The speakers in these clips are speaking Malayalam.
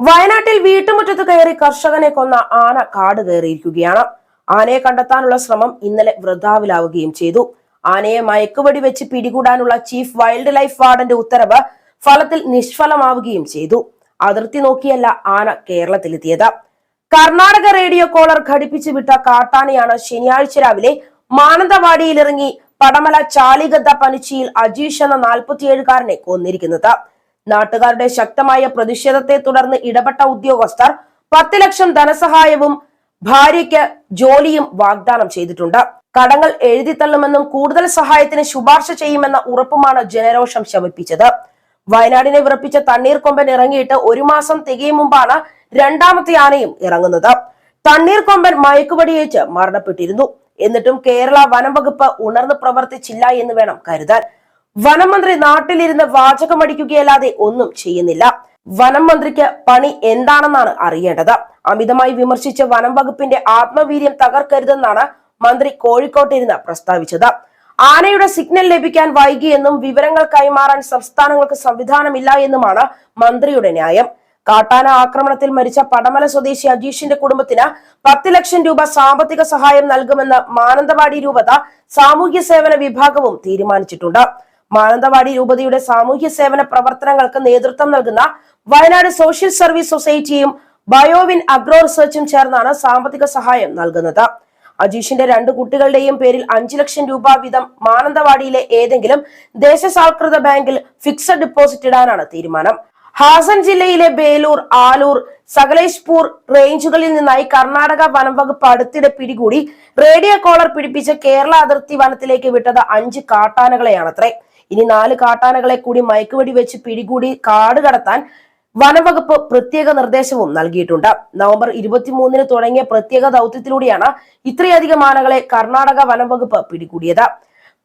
വയനാട്ടിൽ വീട്ടുമുറ്റത്ത് കയറി കർഷകനെ കൊന്ന ആന കാട് കയറിയിരിക്കുകയാണ്. ആനയെ കണ്ടെത്താനുള്ള ശ്രമം ഇന്നലെ വൃദ്ധാവിലാവുകയും ചെയ്തു. ആനയെ മയക്കുവടി വെച്ച് പിടികൂടാനുള്ള ചീഫ് വൈൽഡ് ലൈഫ് വാർഡന്റെ ഉത്തരവ് ഫലത്തിൽ നിഷ്ഫലമാവുകയും ചെയ്തു. അതിർത്തി നോക്കിയല്ല ആന കേരളത്തിലെത്തിയത്. കർണാടക റേഡിയോ കോളർ ഘടിപ്പിച്ചു വിട്ട കാട്ടാനയാണ് ശനിയാഴ്ച രാവിലെ മാനന്തവാടിയിലിറങ്ങി പടമല ചാലിഗദ്ദ പനിച്ചിയിൽ അജീഷ് എന്ന നാൽപ്പത്തിയേഴുകാരനെ കൊന്നിരിക്കുന്നത്. നാട്ടുകാരുടെ ശക്തമായ പ്രതിഷേധത്തെ തുടർന്ന് ഇടപെട്ട ഉദ്യോഗസ്ഥർ പത്ത് ലക്ഷം ധനസഹായവും ഭാര്യയ്ക്ക് ജോലിയും വാഗ്ദാനം ചെയ്തിട്ടുണ്ട്. കടങ്ങൾ എഴുതിത്തള്ളുമെന്നും കൂടുതൽ സഹായത്തിന് ശുപാർശ ചെയ്യുമെന്ന ഉറപ്പുമാണ് ജനരോഷം ശമിപ്പിച്ചത്. വയനാടിനെ വിറപ്പിച്ച തണ്ണീർക്കൊമ്പൻ ഇറങ്ങിയിട്ട് ഒരു മാസം തികയും മുമ്പാണ് രണ്ടാമത്തെ ആനയും ഇറങ്ങുന്നത്. തണ്ണീർക്കൊമ്പൻ മയക്കുപടിയേറ്റ് മരണപ്പെട്ടിരുന്നു. എന്നിട്ടും കേരള വനം വകുപ്പ് ഉണർന്നു പ്രവർത്തിച്ചില്ല എന്ന് വേണം കരുതാൻ. വനം മന്ത്രി നാട്ടിലിരുന്ന് വാചകമടിക്കുകയല്ലാതെ ഒന്നും ചെയ്യുന്നില്ല. വനം മന്ത്രിക്ക് പണി എന്താണെന്നാണ് അറിയേണ്ടത്. അമിതമായി വിമർശിച്ച വനം വകുപ്പിന്റെ ആത്മവീര്യം തകർക്കരുതെന്നാണ് മന്ത്രി കോഴിക്കോട്ടിരുന്ന് പ്രസ്താവിച്ചത്. ആനയുടെ സിഗ്നൽ ലഭിക്കാൻ വൈകിയെന്നും വിവരങ്ങൾ കൈമാറാൻ സംസ്ഥാനങ്ങൾക്ക് സംവിധാനമില്ല എന്നുമാണ് മന്ത്രിയുടെ ന്യായം. കാട്ടാന ആക്രമണത്തിൽ മരിച്ച പടമല സ്വദേശി അജീഷിന്റെ കുടുംബത്തിന് പത്ത് ലക്ഷം രൂപ സാമ്പത്തിക സഹായം നൽകുമെന്ന് മാനന്തവാടി രൂപത സാമൂഹ്യ സേവന വിഭാഗവും തീരുമാനിച്ചിട്ടുണ്ട്. മാനന്തവാടി രൂപതയുടെ സാമൂഹ്യ സേവന പ്രവർത്തനങ്ങൾക്ക് നേതൃത്വം നൽകുന്ന വയനാട് സോഷ്യൽ സർവീസ് സൊസൈറ്റിയും ബയോവിൻ അഗ്രോ റിസർച്ചും ചേർന്നാണ് സാമ്പത്തിക സഹായം നൽകുന്നത്. അജീഷിന്റെ രണ്ട് കുട്ടികളുടെയും പേരിൽ അഞ്ചു ലക്ഷം രൂപ വീതം മാനന്തവാടിയിലെ ഏതെങ്കിലും ദേശസാൽകൃത ബാങ്കിൽ ഫിക്സഡ് ഡിപ്പോസിറ്റ് ഇടാനാണ് തീരുമാനം. ഹാസൻ ജില്ലയിലെ ബേലൂർ ആലൂർ സകലേഷ്പൂർ റേഞ്ചുകളിൽ നിന്നായി കർണാടക വനം വകുപ്പ് അടുത്തിടെ പിടികൂടി റേഡിയോ കോളർ പിടിപ്പിച്ച് കേരള അതിർത്തി വനത്തിലേക്ക് വിട്ടത് അഞ്ച് കാട്ടാനകളെയാണത്രേ. ഇനി നാല് കാട്ടാനകളെ കൂടി മയക്കുവെടി വെച്ച് പിടികൂടി കാട് കടത്താൻ വനംവകുപ്പ് പ്രത്യേക നിർദ്ദേശവും നൽകിയിട്ടുണ്ട്. നവംബർ ഇരുപത്തിമൂന്നിന് തുടങ്ങിയ പ്രത്യേക ദൗത്യത്തിലൂടെയാണ് ഇത്രയധികം ആനകളെ കർണാടക വനംവകുപ്പ് പിടികൂടിയത്.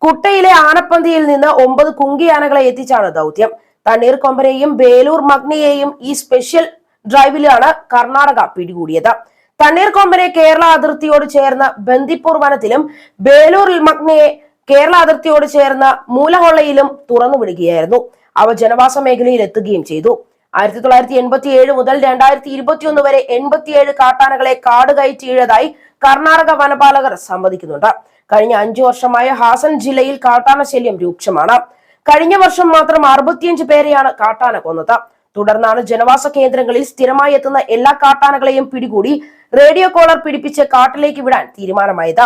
കുട്ടയിലെ ആനപ്പന്തിയിൽ നിന്ന് ഒമ്പത് കുങ്കി ആനകളെ എത്തിച്ചാണ് ദൗത്യം. തണ്ണീർക്കൊമ്പനെയും ബേലൂർ മഗ്നിയെയും ഈ സ്പെഷ്യൽ ഡ്രൈവിലാണ് കർണാടക പിടികൂടിയത്. തണ്ണീർക്കൊമ്പനെ കേരള അതിർത്തിയോട് ചേർന്ന ബന്ദിപ്പൂർ വനത്തിലും ബേലൂർ മഗ്നയെ കേരള അതിർത്തിയോട് ചേർന്ന മൂലഹൊള്ളയിലും തുറന്നു വിടുകയായിരുന്നു. അവ ജനവാസ മേഖലയിൽ എത്തുകയും ചെയ്തു. ആയിരത്തി തൊള്ളായിരത്തി എൺപത്തി ഏഴ് മുതൽ രണ്ടായിരത്തി ഇരുപത്തിയൊന്ന് വരെ എൺപത്തിയേഴ് കാട്ടാനകളെ കാട് കയറ്റിയതായി കർണാടക വനപാലകർ സമ്മതിക്കുന്നുണ്ട്. കഴിഞ്ഞ അഞ്ചു വർഷമായ ഹാസൻ ജില്ലയിൽ കാട്ടാന ശല്യം രൂക്ഷമാണ്. കഴിഞ്ഞ വർഷം മാത്രം അറുപത്തിയഞ്ച് പേരെയാണ് കാട്ടാന കൊന്നത്. തുടർന്നാണ് ജനവാസ കേന്ദ്രങ്ങളിൽ സ്ഥിരമായി എത്തുന്ന എല്ലാ കാട്ടാനകളെയും പിടികൂടി റേഡിയോ കോളർ പിടിപ്പിച്ച് കാട്ടിലേക്ക് വിടാൻ തീരുമാനമായത്.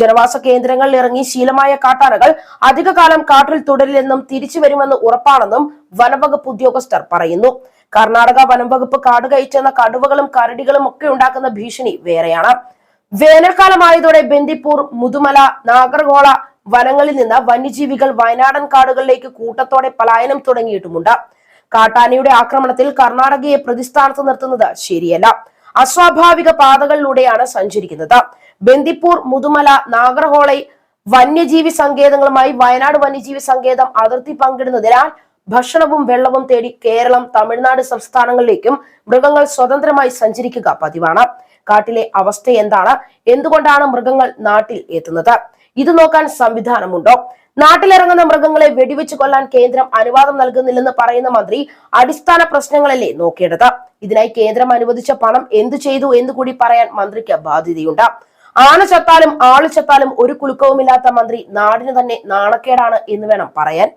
ജനവാസ കേന്ദ്രങ്ങളിൽ ഇറങ്ങി ശീലമായ കാട്ടാനകൾ അധികകാലം കാട്ടിൽ തുടരില്ലെന്നും തിരിച്ചു വരുമെന്ന് ഉറപ്പാണെന്നും വനംവകുപ്പ് ഉദ്യോഗസ്ഥർ പറയുന്നു. കർണാടക വനംവകുപ്പ് കാട് കയറ്റുന്ന കടുവകളും കരടികളും ഒക്കെ ഉണ്ടാക്കുന്ന ഭീഷണി വേറെയാണ്. വേനൽക്കാലമായതോടെ ബന്ദിപ്പൂർ മുതുമല നാഗർകോള വനങ്ങളിൽ നിന്ന് വന്യജീവികൾ വയനാടൻ കാടുകളിലേക്ക് കൂട്ടത്തോടെ പലായനം തുടങ്ങിയിട്ടുമുണ്ട്. കാട്ടാനയുടെ ആക്രമണത്തിൽ കർണാടകയെ പ്രതിസ്ഥാനത്ത് നിർത്തുന്നത് ശരിയല്ല. അസ്വാഭാവിക പാതകളിലൂടെയാണ് സഞ്ചരിക്കുന്നത്. ബന്ദിപ്പൂർ മുതുമല നാഗർഹോളൈ വന്യജീവി സങ്കേതങ്ങളുമായി വയനാട് വന്യജീവി സങ്കേതം അതിർത്തി പങ്കിടുന്നതിനാൽ ഭക്ഷണവും വെള്ളവും തേടി കേരളം തമിഴ്നാട് സംസ്ഥാനങ്ങളിലേക്കും മൃഗങ്ങൾ സ്വതന്ത്രമായി സഞ്ചരിക്കുക പതിവാണ്. കാട്ടിലെ അവസ്ഥ എന്താണ്? എന്തുകൊണ്ടാണ് മൃഗങ്ങൾ നാട്ടിൽ എത്തുന്നത്? ഇത് നോക്കാൻ സംവിധാനമുണ്ടോ? നാട്ടിലിറങ്ങുന്ന മൃഗങ്ങളെ വെടിവെച്ച് കൊല്ലാൻ കേന്ദ്രം അനുവാദം നൽകുന്നില്ലെന്ന് പറയുന്ന മന്ത്രി അടിസ്ഥാന പ്രശ്നങ്ങളല്ലേ നോക്കേണ്ടത്? ഇതിനായി കേന്ദ്രം അനുവദിച്ച പണം എന്തു ചെയ്തു എന്ന് കൂടി പറയാൻ മന്ത്രിക്ക് ബാധ്യതയുണ്ട്. ആന ചത്താലും ആൾ ചത്താലും ഒരു കുലുക്കവുമില്ലാത്ത മന്ത്രി നാടിന് തന്നെ നാണക്കേടാണ് എന്ന് വേണം പറയാൻ.